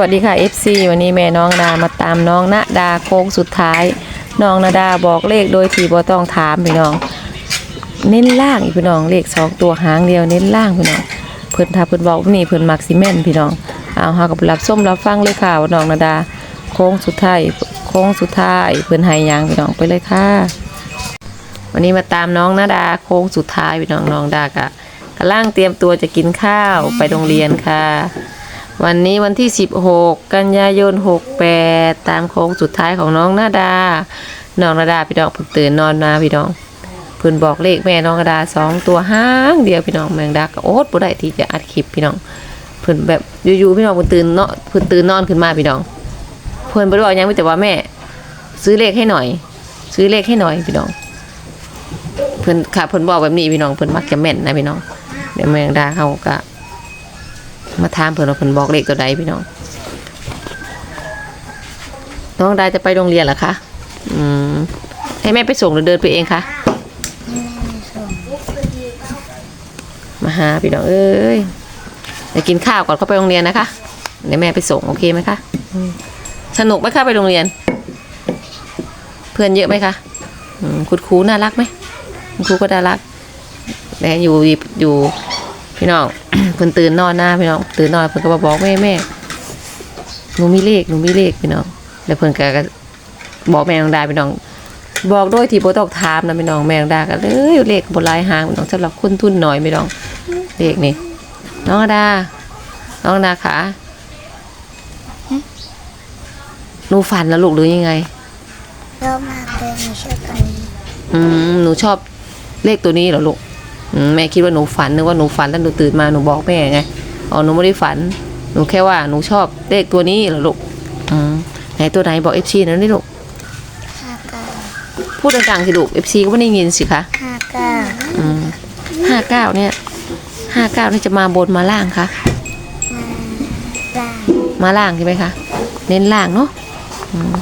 วัสดีค่ะ FC วันนี้แม่น้องดามาตามน้องณดาโค้งสุดท้าย น้องนาดาบอกเลขโดยที่บ่ต้องถามพี่น้อง เน้นล่างอีกพี่น้องเลขสองตัวหางเดียวเน้นล่างพี่น้องเพิ่นถ้าเพิ่นบอกนี่เพิ่นมักซิเมนพี่น้องเอาเฮากับรับส้มรับฟังเลยค่ะว่าน้องนาดา โค้งสุดท้ายโค้งสุดท้ายเพิ่นให้ยังพี่น้องไปเลยค่ะ วันนี้มาตามน้องนาดาโค้งสุดท้ายพี่น้องน้องดากะกำลังเตรียมตัวจะกินข้าวไปโรงเรียนค่ะ วันนี้วันที่ 16 กันยายน 68 ตามโค้งสุดท้ายของน้องนาดา น้องนาดาพี่น้องเพิ่งตื่นนอนมาพี่น้องเพิ่นบอกเลขแม่น้องนาดาสองตัวห้างเดียวพี่น้องแมงดาก็โอ๊ตบ่ได้ที่จะอัดคลิปพี่น้องเพิ่นแบบอยู่ๆพี่น้องเพิ่นตื่นเนาะเพิ่นตื่นนอนขึ้นมาพี่น้อง เพิ่นบ่ได้บอกยังมีแต่ว่าแม่ ซื้อเลขให้หน่อย ซื้อเลขให้หน่อยพี่น้อง เพิ่นค่ะเพิ่นบอกแบบนี้พี่น้องเพิ่นมักจะแม่นนะพี่น้องเดี๋ยวแมงดาเขาก็ มาถามเพิ่นว่าเพิ่นบอกเลขตัวใดพี่น้อง น้องดาจะไปโรงเรียนเหรอคะ อืม ให้แม่ไปส่งหรือเดินไปเองคะมาหาพี่น้องเอ้ยเดี๋ยวกินข้าวก่อนเข้าไปโรงเรียนนะคะ เดี๋ยวแม่ไปส่งโอเคไหมคะสนุกไหมคะไปโรงเรียน เพื่อนเยอะไหมคะคุณครูน่ารักไหมคุณครูก็น่ารักแต่อยู่อยู่พี่น้อง เพิ่นตื่นนอนหน้าพี่น้องตื่นนอนเพิ่นก็มาบอกแม่แม่หนูมีเลขหนูมีเลขพี่น้องแล้วเพิ่นก็ก็บอกแม่น้องดาพี่น้อง บอกโดยที่บ่ต้องถามนะพี่น้องแม่น้องดาก็เลยเลขบ่หลายหางพี่น้องสำหรับคนทุนน้อยพี่น้องเลขนี่น้องดา น้องดาขาหนูฝันแล้วลูกหรือยังไงเยอะมากเลยในช่วงตอนนี้ อืมหนูชอบเลขตัวนี้เหรอลูกอืม แม่คิดว่าหนูฝันนึกว่าหนูฝันแล้วหนูตื่นมาหนูบอกแม่ไงอ๋อหนูไม่ได้ฝัน หนูแค่ว่าหนูชอบเลขตัวนี้เหรอลูกอืมไหนตัวไหนบอกเอฟซีนั่นนี่ลูกห้าเก้าพูดดังๆสิลูกเอฟซีก็ไม่ได้ยินสิคะห้าเก้าอืมห้าเก้าเนี่ยห้าเก้านี่จะมาบนมาล่างคะล่างมาล่างใช่ไหมคะ เน้นล่างเนาะอืม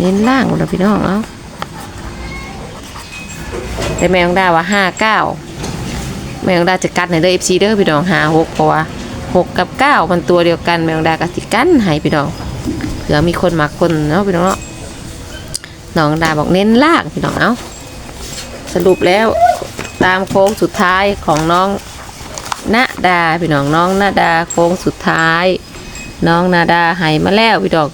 เน้นล่างหมดแล้วพี่น้องเอ้า แต่แม่ของดาว่าห้าเก้าแมงดาจะกัดในเด้อเอฟซีเด้อพี่น้องหาหกเพราะว่าหกกับเก้ามันตัวเดียวกันแมงดากับสิกันให้พี่น้องเผื่อมีคนมาคนเนาะพี่น้องเนาะน้องดาบอกเน้นลากพี่น้องเอาสรุปแล้วตามโค้งสุดท้ายของน้องณดาพี่น้องน้องณดาโค้งสุดท้าย น้องนาดาให้มาแล้วพี่น้อง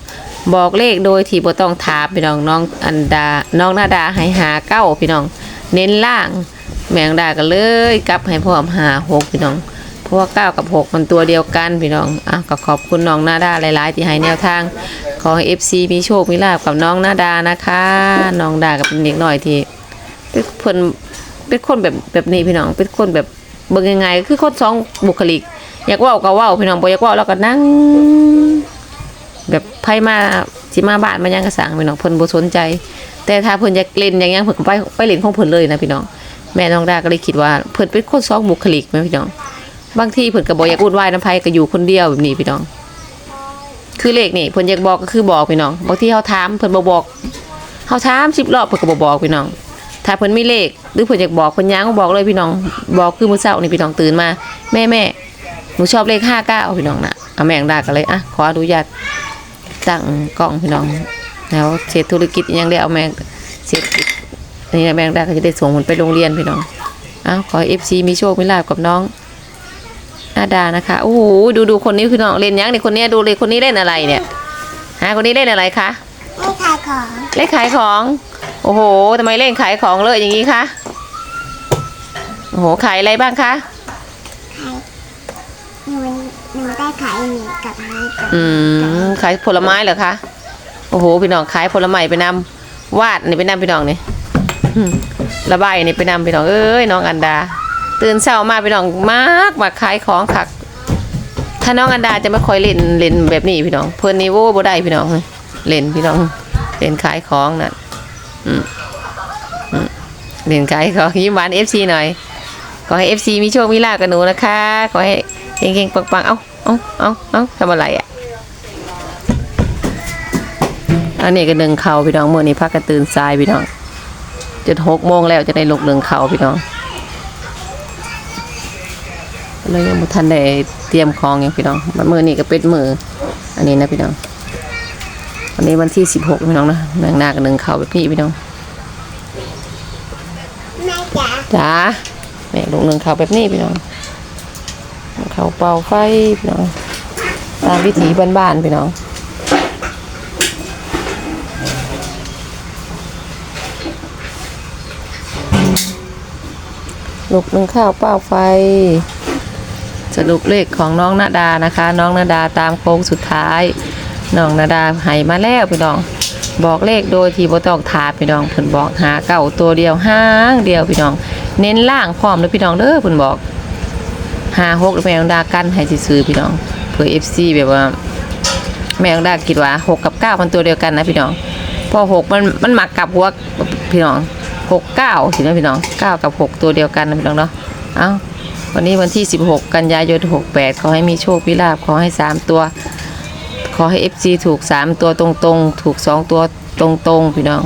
บอกเลขโดยที่บ่ต้องถามพี่น้องน้องอันดาน้องนาดาให้หาเก้าพี่น้อง เน้นล่าง แมงดาก็เลยกลับให้พร้อมหาหกพี่น้อง เพราะว่าเก้ากับหกมันตัวเดียวกันพี่น้องอะก็ขอบคุณน้องหน้าดาหลายๆ ที่ให้แนวทาง ขอให้เอฟซีมีโชค มีลาบกับน้องหน้าดานะคะน้องดากับเป็นเด็กหน่อยที่เป็นคนเป็นคนแบบแบบนี้พี่น้อง เป็นคนแบบเบิ่งยังไงคือคนสองบุคลิก อยากว่าก็ว่าพี่น้องบ่อยากว่าแล้วก็นั่งแบบไผมาสิมาบ้านมายังกระสังพี่น้องเพิ่นบ่สนใจ แต่ถ้าเพิ่นอยากเล่นอย่างยังเพิ่นก็ไปไปเล่นของเพิ่นเลยนะพี่น้อง แม่น้องดาก็เลยคิดว่าเพิ่นเป็นคนสองบุคลิกแม่พี่น้อง บางทีเพิ่นก็บ่อยากวุ่นวายน้ำไผก็อยู่คนเดียวแบบนี้พี่น้อง คือเลขนี่เพิ่นอยากบอกก็คือบอกพี่น้องบางทีเฮาถามเพิ่นบ่บอกเฮาถาม10รอบเพิ่นก็บ่บอกพี่น้องถ้าเพิ่นมีเลขหรือเพิ่นอยากบอกเพิ่นยังก็บอกเลยพี่น้อง บอกคือมื้อเช้านี่พี่น้องตื่นมา แม่แม่หนูชอบเลข59พี่น้องน่ะเอาแม่งดาก็เลยอะขออนุญาตตั้งกล้องพี่น้อง แล้วเสร็จธุรกิจอิหยังได้เอาแม่เสร็จนี่แหละแม่น้องดาก็จะได้ส่งมันไปโรงเรียนพี่น้องอ้าวขอเอฟซีมีโชคมีลาบกับน้องนาดานะคะโอ้โหดูดูคนนี้คือน้องเล่นยังเนี่ยคนเนี้ยดูเลยคนนี้เล่นอะไรเนี่ยฮะคนนี้เล่นอะไรคะไม่ขายของเล่นขายของโอ้โหทำไมเล่นขายของเลยอย่างนี้คะโอ้โหขายอะไรบ้างคะหนูหนูได้ขายหนึ่งกับไม้กับอืมขายผลไม้เหรอคะ โอ้โหพี่น้องขายผลไม้ไปนำวาดนี่ไปนำพี่น้องนี่อืมระบายนี่ไปนำพี่น้องเอ้ยน้องอันดา ตื่นเช้ามาพี่น้องมากมาขายของคัก ถ้าน้องอันดาจะไม่ค่อยเล่นเล่นแบบนี้พี่น้อง เพิ่นนี่โว้บ่ได้พี่น้องเล่นพี่น้องเล่นขายของน่ะอืมอืมเล่นขายของยิ้มหวาน FC หน่อยขอให้ FC มีโชคมีลาภกับหนูนะคะ ขอให้เก่งๆปังๆ เอ้าเอ้าเอ้าเอ้าทำอะไรอะ อันนี้ก็หนึ่งเขาพี่น้องเมื่อนี้พักกันตื่นสายพี่น้องจนหกโมงแล้วจะได้ลุกหนึ่งเขาพี่น้องเลยยังบ่ทันได้เตรียมของอย่างพี่น้องมันมือนี่ก็เป็นมืออันนี้นะพี่น้องวันนี้วันที่สิบหกพี่น้องนะนางนากับหนึ่งเขาแบบนี้พี่น้องจ๋าจ้าแม่ลูกหนึ่งเขาแบบนี้พี่น้องเขาเป่าไฟพี่น้องตามวิถีบ้านๆพี่น้อง ลูกหนึ่งข้าวเป้าไฟ สรุปเลขของน้องนาดานะคะ น้องนาดาตามโค้งสุดท้ายน้องนาดาหายมาแล้วพี่น้อง บอกเลขโดยที่บ่ต้องถามพี่น้องเพิ่นบอกหาเก่าตัวเดียวห้างเดียวพี่น้อง เน้นล่างพร้อมเด้อพี่น้องเด้อเพิ่นบอกหาหกแม่น้องดากันให้ซื้อพี่น้องเผื่อ FC แบบว่าแม่น้องดาคิดว่าหกกับเก้ามันตัวเดียวกันนะพี่น้องพอหกมันมันหมักกลับหัวพี่น้อง หกเก้าเห็นะพี่น้องเก้ากับหกตัวเดียวกันนะพี่น้องเนาะเอ้าวันนี้วันที่สิบหกกันยายนหกแปดขอให้มีโชคพิราบขอให้สามตัว ขอให้ FC ถูกสามตัวตรงๆ ถูกสองตัวตรงๆ พี่น้อง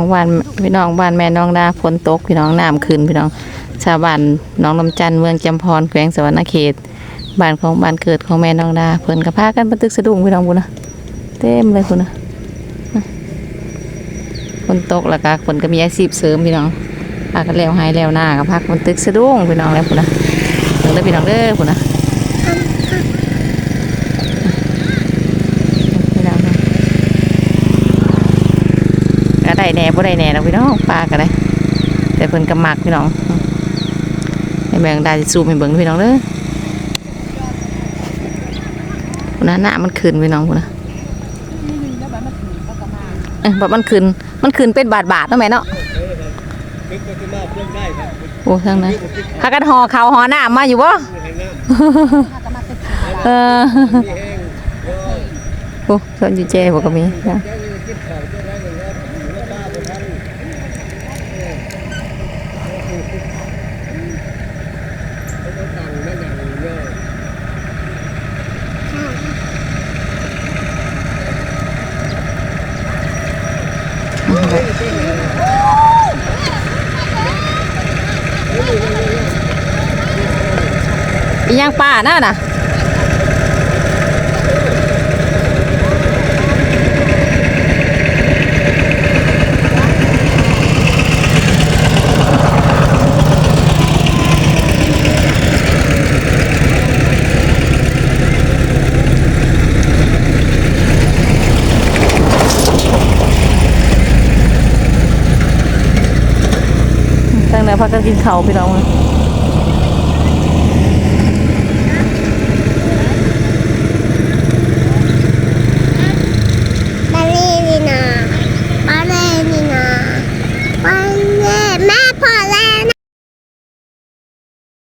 ของบ้านพี่น้องบ้านแม่น้องดาฝนตกพี่น้องน้ำขึ้นพี่น้องชาวบ้านน้องลำจันเมืองจำพรแขวงสวรรณเขตบ้านของบ้านเกิดของแม่น้องดาเพิ่นก็พากันบันทึกสะดุ้งพี่น้องบุญนะเต็มเลยคุณนะฝนตกแล้วก็ฝนก็มีอาชีพเสริมพี่น้องพากันแล้วให้แล้วหน้าก็พักบันทึกสะดุ้งพี่น้องแล้วคุณนะเด้อพี่น้องเด้อคุณนะพี่น้องนะก็ ได้แน่บ่ได้แน่ดอกพี่น้องปลาก็ได้แต่เพิ่นก็มักพี่น้องให้แบ่งได้สูบให้เบิ่งพี่น้องเด้อพุ่นนะหน้ามันขึ้นพี่น้องพุ่นนะเออบัดมันขึ้นมันขึ้นเป็นบาทบาทๆเนาะแม่เนาะโอ้ทางนั้นพากันห่อข้าห่อน้ำมาอยู่บ่เออโอ้สอนยูเจบ่ก็มีนะ ยังป่าน่ะน่ะ กกันเขาวพี่น้อง